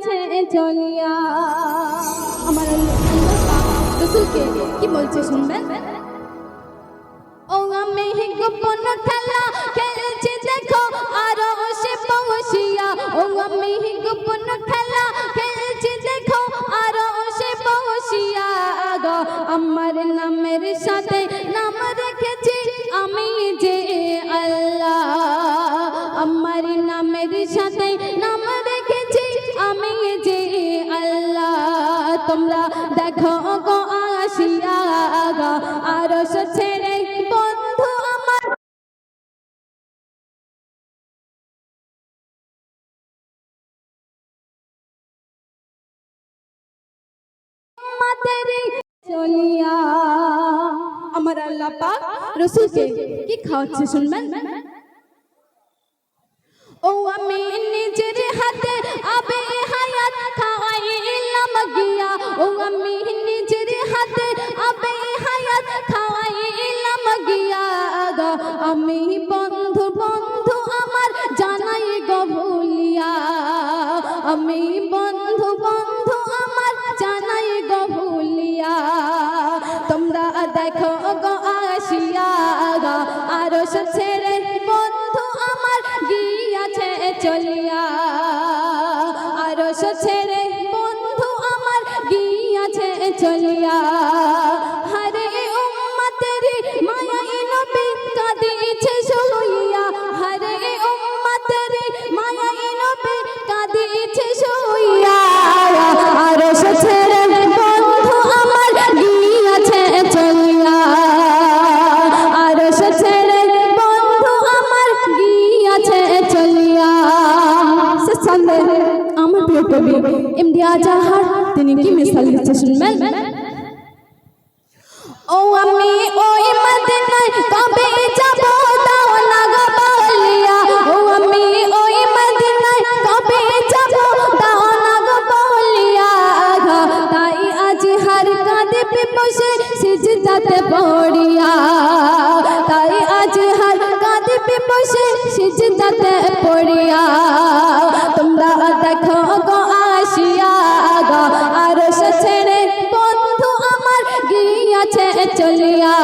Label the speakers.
Speaker 1: গিয়াছে চলিয়া আমার রসুলকে কি বলছে শুনবেন? ও আমি গোপন খেলা খেলছি দেখো, আরও ও আমি আমার নামের সাথে তোমরা দেখো গো আসিয়া গো আরও ছেড়ে বন্ধু আমার। চলিয়া। আমার আল্লাহ পাক রসুলকে কি খাওয়াচ্ছে শুনবেন? ও আমি নিজের আমি বন্ধু বন্ধু আমার জানাই গো ভুলিয়া তোমরা দেখো গো এমডি আজাহার তিনি কি মিসাল দিচ্ছে শুনবেন? ও আমি ওই মদিনায় কবে যাব দাও না গো বলিয়া। ও আমি ওই মদিনায় কবে যাব দাও না গো বলিয়া। তাই আজ হার কাঁদে বসে সিজদাতে পড়িয়া। তাই আজ হার কাঁদে বসে চলিয়া